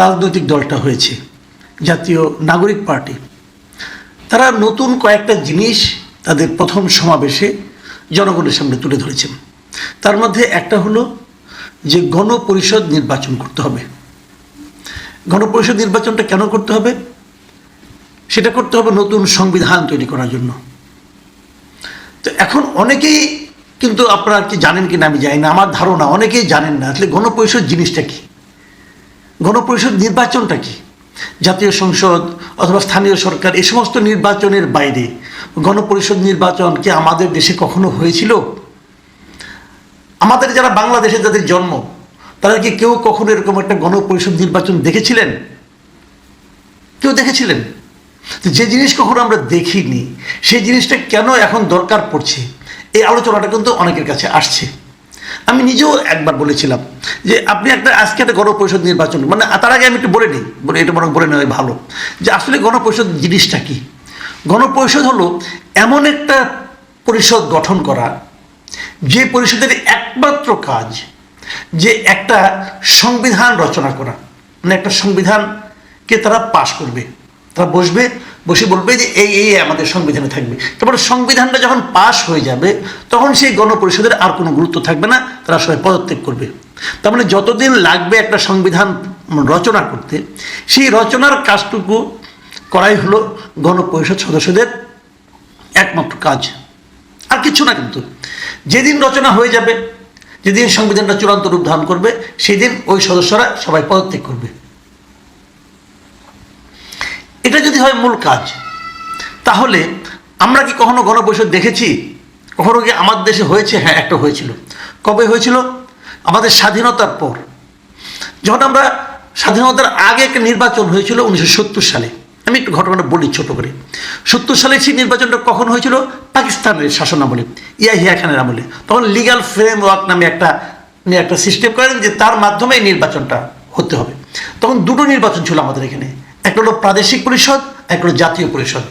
রাজনৈতিক দলটা হয়েছে, জাতীয় নাগরিক পার্টি। তারা নতুন কয়েকটা জিনিস তাদের প্রথম সমাবেশে জনগণের সামনে তুলে ধরেছেন। তার মধ্যে একটা হলো যে গণপরিষদ নির্বাচন করতে হবে। গণপরিষদ নির্বাচনটা কেন করতে হবে? সেটা করতে হবে নতুন সংবিধান তৈরি করার জন্য। তো এখন অনেকেই কিন্তু আপনারা কি জানেন কি না আমি জানি না, আমার ধারণা, অনেকেই জানেন না আসলে গণপরিষদ জিনিসটা কি? গণপরিষদ নির্বাচনটা কি? জাতীয় সংসদ অথবা স্থানীয় সরকার এই সমস্ত নির্বাচনের বাইরে গণপরিষদ নির্বাচন কি আমাদের দেশে কখনো হয়েছিল? আমাদের যারা বাংলাদেশে যাদের জন্ম, তারা কি কেউ কখনো এরকম একটা গণপরিষদ নির্বাচন দেখেছিলেন? কেউ দেখেছিলেন? তো যে জিনিস কখনো আমরা দেখিনি, সেই জিনিসটা কেন এখন দরকার পড়ছে, এই আলোচনাটা কিন্তু অনেকের কাছে আসছে। আমি নিজেও একবার বলেছিলাম যে আপনি একটা আজকে একটা গণপরিষদ নির্বাচন মানে তার আগে আমি একটু বলে নিই, বলে এটা বরং বলে নেওয়াই ভালো, যে আসলে গণপরিষদ জিনিসটা কি? গণপরিষদ হলো এমন একটা পরিষদ গঠন করা, যে পরিষদের একমাত্র কাজ যে একটা সংবিধান রচনা করা মানে একটা সংবিধানকে তারা পাশ করবে, তারা বসবে বসে বলবে যে এই এই আমাদের সংবিধানে থাকবে। তারপরে সংবিধানটা যখন পাশ হয়ে যাবে, তখন সেই গণপরিষদের আর কোনো গুরুত্ব থাকবে না, তারা সবাই পদত্যাগ করবে। তার মানে যতদিন লাগবে একটা সংবিধান রচনা করতে, সেই রচনার কাজটুকু করাই হলো গণপরিষদ সদস্যদের একমাত্র কাজ। আর কিছু না কিন্তু। যেদিন রচনা হয়ে যাবে, যেদিন সংবিধানটা চূড়ান্ত রূপ ধারণ করবে, সেদিন ওই সদস্যরা সবাই পদত্যাগ করবে। এটা যদি হয় মূল কাজ, তাহলে আমরা কি কখনো গণপরিষদ দেখেছি? কখনো কি আমাদের দেশে হয়েছে? হ্যাঁ একটা হয়েছিল। কবে হয়েছিল? আমাদের স্বাধীনতার পর। যখন আমরা স্বাধীনতার আগে একটা নির্বাচন হয়েছিল উনিশশো সত্তর সালে। আমি একটু ঘটনাটা বলি ছোট করে। সত্তর সালে সেই নির্বাচনটা কখন হয়েছিল? পাকিস্তানের শাসন আমলে ইয়াহিয়া খানের আমলে। তখন লিগাল ফ্রেমওয়ার্ক নামে একটা একটা সিস্টেম করেন যে তার মাধ্যমে এই নির্বাচনটা হতে হবে। তখন দুটো নির্বাচন ছিল আমাদের এখানে। একটা হলো প্রাদেশিক পরিষদ একটা হলো জাতীয় পরিষদ।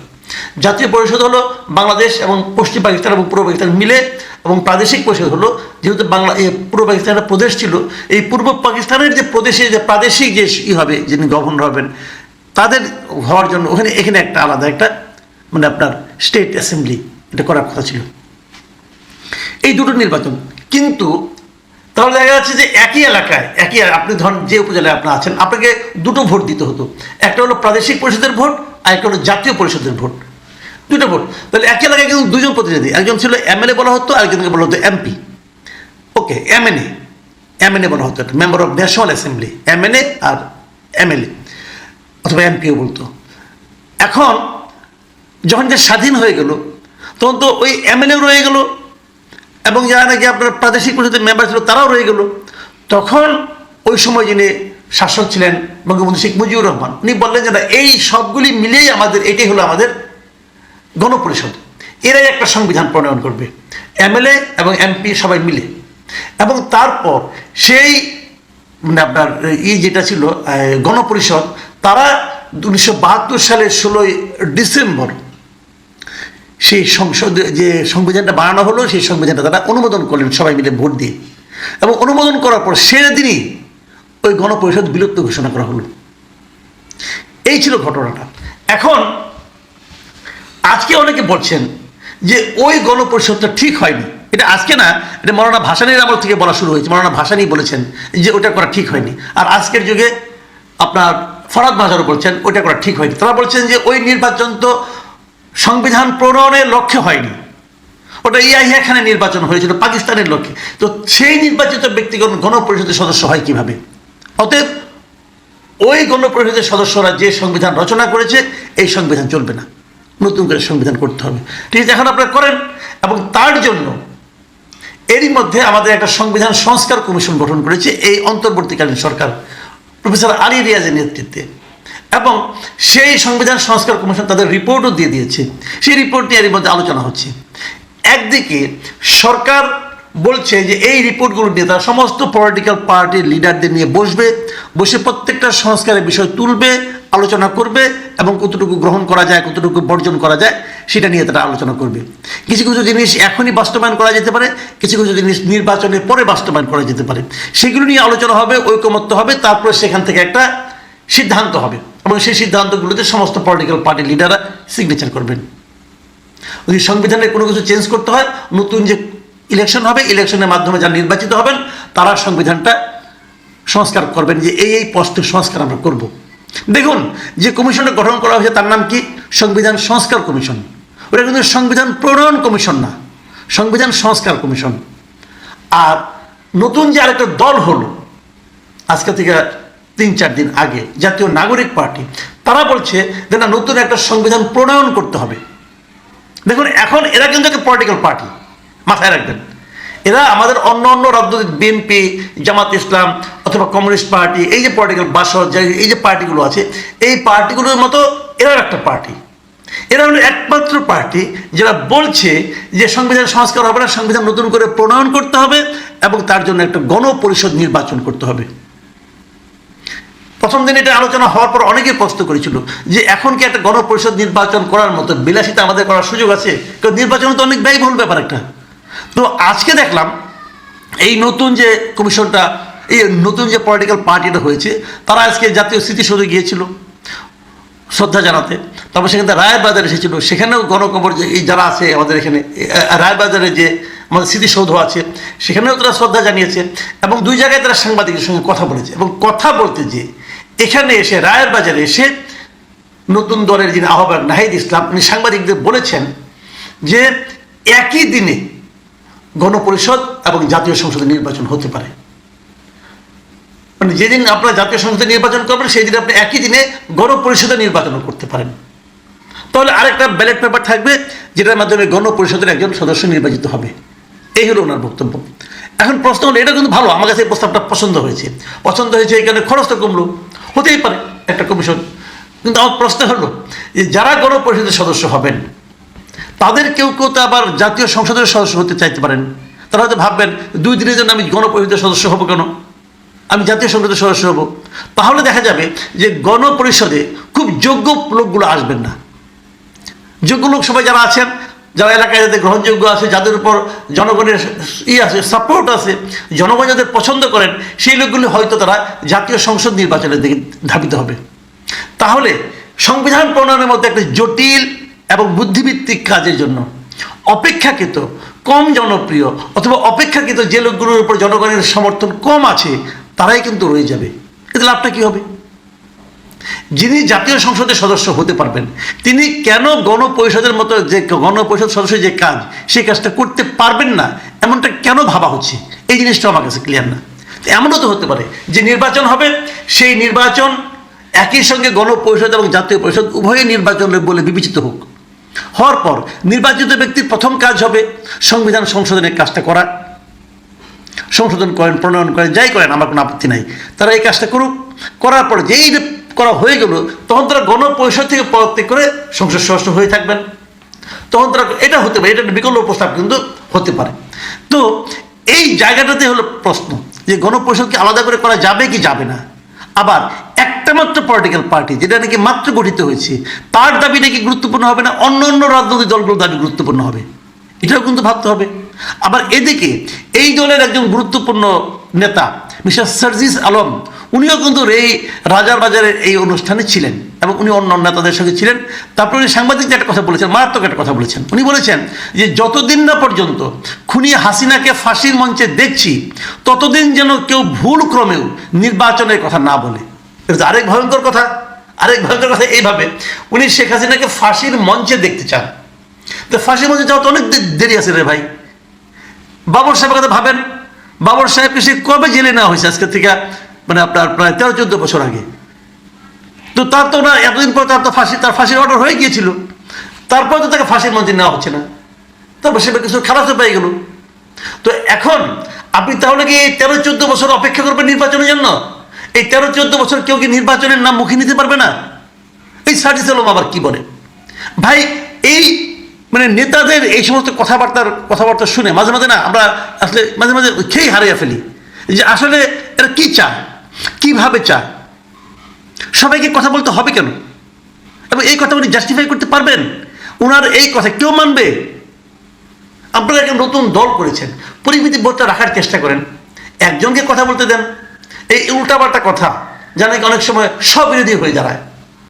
জাতীয় পরিষদ হলো বাংলাদেশ এবং পশ্চিম পাকিস্তান এবং পূর্ব পাকিস্তান মিলে এবং প্রাদেশিক পরিষদ হলো যেহেতু বাংলা এ পূর্ব পাকিস্তান একটা প্রদেশ ছিল, এই পূর্ব পাকিস্তানের যে প্রদেশে যে প্রাদেশিক যে ই হবে, যিনি গভর্নর হবেন, তাদের হওয়ার জন্য ওখানে এখানে একটা আলাদা একটা মানে আপনার স্টেট অ্যাসেম্বলি এটা করার কথা ছিল। এই দুটো নির্বাচন। কিন্তু তাহলে দেখা যাচ্ছে যে একই এলাকায়, একই আপনি ধরেন যে উপজেলায় আপনি আছেন, আপনাকে দুটো ভোট দিতে হতো। একটা হলো প্রাদেশিক পরিষদের ভোট, আর একটা হলো জাতীয় পরিষদের ভোট। দুটো ভোট। তাহলে একই এলাকায় কিন্তু দুজন প্রতিনিধি, একজন ছিল এমএলএ বলা হতো আরেকজনকে বলা হতো এমপি। ওকে, এমএনএ। এমএনএ বলা হতো, একটা member of national assembly MNA R MLA, অথবা এমপিও বলতো। এখন যখন যে স্বাধীন হয়ে গেল, তখন তো ওই এমএলএও রয়ে গেল এবং যারা নাকি আপনার প্রাদেশিক পরিষদের মেম্বার ছিল, তারাও রয়ে গেল। তখন ওই সময় যিনি শাসক ছিলেন বঙ্গবন্ধু শেখ মুজিবুর রহমান, উনি বললেন যে না, এই সবগুলি মিলেই আমাদের, এটাই হলো আমাদের গণপরিষদ। এরাই একটা সংবিধান প্রণয়ন করবে। এমএলএ এবং এমপি সবাই মিলে। এবং তারপর সেই মানে আপনার ই যেটা ছিল গণপরিষদ, তারা উনিশশো বাহাত্তর সালের ষোলোই ডিসেম্বর সেই সংসদ, যে সংবিধানটা বানানো হলো, সেই সংবিধানটা তারা অনুমোদন করলেন সবাই মিলে ভোট দিয়ে। এবং অনুমোদন করার পর সেদিনই ওই গণপরিষদ বিলুপ্ত ঘোষণা করা হলো। এই ছিল ঘটনাটা। এখন আজকে অনেকে বলছেন যে ওই গণপরিষদটা ঠিক হয়নি। এটা আজকে না, এটা মৌলানা ভাসানির আমল থেকে বলা শুরু হয়েছে। মৌলানা ভাসানি বলেছেন যে ওটা করা ঠিক হয়নি। আর আজকের যুগে আপনার ফরাদ বাজারও বলছেন ওটা করা ঠিক হয়নি। তারা বলছেন যে ওই নির্বাচন তো সংবিধান প্রণয়নের লক্ষ্যে হয়নি। ওটা ইয়াহিয়া খানের নির্বাচন হয়েছিল, পাকিস্তানের লক্ষ্যে। তো সেই নির্বাচিত ব্যক্তিগণ গণপরিষদের সদস্য হয় কীভাবে? অতএব ওই গণপরিষদের সদস্যরা যে সংবিধান রচনা করেছে, এই সংবিধান চলবে না। নতুন করে সংবিধান করতে হবে। ঠিক আছে, এখন আপনারা করেন। এবং তার জন্য এরই মধ্যে আমাদের একটা সংবিধান সংস্কার কমিশন গঠন করেছে, এই অন্তর্বর্তীকালীন সরকার। প্রফেসর আলী রিয়াজের নেতৃত্বে। এবং সেই সংবিধান সংস্কার কমিশন তাদের রিপোর্টও দিয়ে দিয়েছে। সেই রিপোর্ট নিয়ে এর মধ্যে আলোচনা হচ্ছে। একদিকে সরকার বলছে যে এই রিপোর্টগুলো নিয়ে তারা সমস্ত পলিটিক্যাল পার্টির লিডারদের নিয়ে বসবে, বসে প্রত্যেকটা সংস্কারের বিষয় তুলবে, আলোচনা করবে এবং কতটুকু গ্রহণ করা যায়, কতটুকু বর্জন করা যায়, সেটা নিয়ে তারা আলোচনা করবে। কিছু কিছু জিনিস এখনই বাস্তবায়ন করা যেতে পারে, কিছু কিছু জিনিস নির্বাচনের পরে বাস্তবায়ন করা যেতে পারে। সেগুলো নিয়ে আলোচনা হবে, ঐকমত্য হবে, তারপরে সেখান থেকে একটা সিদ্ধান্ত হবে। এবং সেই সিদ্ধান্তগুলোতে সমস্ত পলিটিক্যাল পার্টির লিডাররা সিগনেচার করবেন। যদি সংবিধানে কোনো কিছু চেঞ্জ করতে হয়, নতুন যে ইলেকশন হবে ইলেকশনের মাধ্যমে যারা নির্বাচিত হবেন, তারা সংবিধানটা সংস্কার করবেন যে এই এই পোস্টের সংস্কার আমরা করব। দেখুন, যে কমিশনটা গঠন করা হয়েছে, তার নাম কি? সংবিধান সংস্কার কমিশন। ওটা কিন্তু সংবিধান প্রণয়ন কমিশন না, সংবিধান সংস্কার কমিশন। আর নতুন যে আরেকটা দল হলো, আজকে থেকে তিন চার দিন আগে জাতীয় নাগরিক পার্টি, তারা বলছে যে না, নতুন একটা সংবিধান প্রণয়ন করতে হবে। দেখুন, এখন এরা কিন্তু একটা পলিটিক্যাল পার্টি মাথায় রাখবেন। এরা আমাদের অন্য অন্য রাজনৈতিক বিএনপি, জামাত ইসলাম অথবা কমিউনিস্ট পার্টি, এই যে পলিটিক্যাল বাসদ যে- এই যে পার্টিগুলো আছে, এই পার্টিগুলোর মতো এরা একটা পার্টি। এরা হলো একমাত্র পার্টি যারা বলছে যে সংবিধান সংস্কার হবে না, সংবিধান নতুন করে প্রণয়ন করতে হবে এবং তার জন্য একটা গণপরিষদ নির্বাচন করতে হবে। প্রথম দিন এটা আলোচনা হওয়ার পর অনেকেই প্রশ্ন করেছিল যে এখন কি একটা গণপরিষদ নির্বাচন করার মতো বিলাসিতা আমাদের করার সুযোগ আছে? কারণ নির্বাচন তো অনেক ব্যয়বহুল ব্যাপার একটা। তো আজকে দেখলাম এই নতুন যে কমিশনটা এই নতুন যে পলিটিক্যাল পার্টিটা হয়েছে তারা আজকে জাতীয় স্মৃতিসৌধে গিয়েছিল শ্রদ্ধা জানাতে। তারপর সেখানে রায়বাজার এসেছিল। সেখানেও গণকবর যে এই যারা আছে আমাদের এখানে এ, রায়বাজারে যে আমাদের স্মৃতিসৌধ আছে সেখানেও তারা শ্রদ্ধা জানিয়েছে এবং দুই জায়গায় তারা সাংবাদিকের সঙ্গে কথা বলেছে এবং কথা বলতে যে এখানে এসে রায়ের বাজারে এসে নতুন দলের যিনি আহ্বায়ক নাহিদ ইসলাম, উনি সাংবাদিকদের বলেছেন যে একই দিনে গণপরিষদ এবং জাতীয় সংসদের নির্বাচন হতে পারে। মানে যেদিন আপনারা জাতীয় সংসদে নির্বাচন করবেন, সেই দিন আপনি একই দিনে গণপরিষদে নির্বাচনও করতে পারেন। তাহলে আরেকটা ব্যালট পেপার থাকবে, যেটার মাধ্যমে গণপরিষদের একজন সদস্য নির্বাচিত হবে। এই হলো ওনার বক্তব্য। এখন প্রশ্ন হলো, এটা কিন্তু ভালো, আমার কাছে এই প্রস্তাবটা পছন্দ হয়েছে। পছন্দ হয়েছে এখানে খরচটা কমলো। হতেই পারে একটা কমিশন কিন্তু আমার প্রশ্ন হলো যে যারা গণপরিষদের সদস্য হবেন, তাদের কেউ কেউ তো আবার জাতীয় সংসদের সদস্য হতে চাইতে পারেন। তারা হয়তো ভাববেন, দুই দিনের জন্য আমি গণপরিষদের সদস্য হব কেন? আমি জাতীয় সংসদের সদস্য হব। তাহলে দেখা যাবে যে গণপরিষদে খুব যোগ্য লোকগুলো আসবেন না। যোগ্য লোক সবাই যারা আছেন যারা এলাকায় যাদের গ্রহণযোগ্য আছে, যাদের উপর জনগণের ই আছে সাপোর্ট আছে, জনগণ যাদের পছন্দ করেন, সেই লোকগুলি হয়তো তারা জাতীয় সংসদ নির্বাচনের দিকে ধাবিত হবে। তাহলে সংবিধান প্রণয়নের মধ্যে একটা জটিল এবং বুদ্ধিভিত্তিক কাজের জন্য অপেক্ষাকৃত কম জনপ্রিয় অথবা অপেক্ষাকৃত যে লোকগুলোর উপর জনগণের সমর্থন কম আছে, তারাই কিন্তু রয়ে যাবে। এতে লাভটা কী হবে? যিনি জাতীয় সংসদের সদস্য হতে পারবেন, তিনি কেন গণপরিষদের মতো যে গণপরিষদ সদস্য যে কাজ, সেই কাজটা করতে পারবেন না, এমনটা কেন ভাবা হচ্ছে? এই জিনিসটা আমার কাছে ক্লিয়ার না। এমনও তো হতে পারে যে নির্বাচন হবে, সেই নির্বাচন একই সঙ্গে গণপরিষদ এবং জাতীয় পরিষদ উভয় নির্বাচন বলে বিবেচিত হোক। হওয়ার পর নির্বাচিত ব্যক্তির প্রথম কাজ হবে সংবিধান সংশোধনের কাজটা করা। সংশোধন করেন, প্রণয়ন করেন, যাই করেন, আমার কোনো আপত্তি নাই। তারা এই কাজটা করুক। করার পরে যেই করা হয়ে গেল, তখন তারা গণপরিষদ থেকে পদত্যাগ করে সংসদ সদস্য হয়ে থাকবেন। তখন তারা এটা হতে পারে, এটা বিকল্প প্রস্তাব কিন্তু হতে পারে। তো এই জায়গাটাতে হলো প্রশ্ন যে গণপরিষদকে আলাদা করে করা যাবে কি যাবে না। আবার একটা মাত্র পলিটিক্যাল পার্টি যেটা নাকি মাত্র গঠিত হয়েছে, তার দাবি নাকি গুরুত্বপূর্ণ হবে না, অন্য অন্য রাজনৈতিক দলগুলোর দাবি গুরুত্বপূর্ণ হবে। এটাও কিন্তু ভাবতে হবে। আবার এদিকে এই দলের একজন গুরুত্বপূর্ণ নেতা, মিস্টার সার্জিস আলম উনিও কিন্তু এই রাজার বাজারের এই অনুষ্ঠানে ছিলেন এবং উনি অন্য নেতাদের সঙ্গে ছিলেন। তারপরে উনি সাংবাদিকদের একটা কথা বলেছেন, মারাত্মক একটা কথা বলেছেন। উনি বলেছেন যে, যতদিন না পর্যন্ত খুনি হাসিনাকে ফাঁসির মঞ্চে দেখছি, ততদিন যেন কেউ ভুল ক্রমেও নির্বাচনের কথা না বলে। এটা আরেক ভয়ঙ্কর কথা। আরেক ভয়ঙ্কর কথা এইভাবে, উনি শেখ হাসিনাকে ফাঁসির মঞ্চে দেখতে চান। তো ফাঁসির মঞ্চে যাওয়া তো অনেক দেরি আছে রে ভাই। বাবর সাহেবের কথা ভাবেন। বাবর সাহেবকে সে কবে জেলে নেওয়া হয়েছে আজকে থেকে? মানে আপনার প্রায় তেরো, চোদ্দ বছর আগে। তো তার তো না, এতদিন পর তার তো ফাঁসি, তার ফাঁসির অর্ডার হয়ে গিয়েছিল। তারপর তো তাকে ফাঁসির মঞ্চে নেওয়া হচ্ছে না। তারপর সে কিছু খারাপও পেয়ে গেল। তো এখন আপনি তাহলে কি এই তেরো, চোদ্দ বছর অপেক্ষা করবেন নির্বাচনের জন্য? এই তেরো, চোদ্দ বছর কেউ কি নির্বাচনের নাম মুখে নিতে পারবে না? এই সার্জিস আবার কি বলে? ভাই, এই মানে নেতাদের এই সমস্ত কথাবার্তার কথাবার্তা শুনে মাঝে মাঝে না আমরা আসলে মাঝে মাঝে খেয়ে হারিয়ে ফেলি। যে আসলে এরা কি চায়? কীভাবে চায়? সবাইকে কথা বলতে হবে কেন? এবং এই কথা উনি জাস্টিফাই করতে পারবেন? ওনার এই কথা কেউ মানবে? আপনারা একজন নতুন দল করেছেন, পরিমিতি বোধটা রাখার চেষ্টা করেন। একজনকে কথা বলতে দেন। এই উল্টাপাল্টা কথা যা নাকি অনেক সময় সব বিরোধী হয়ে দাঁড়ায়।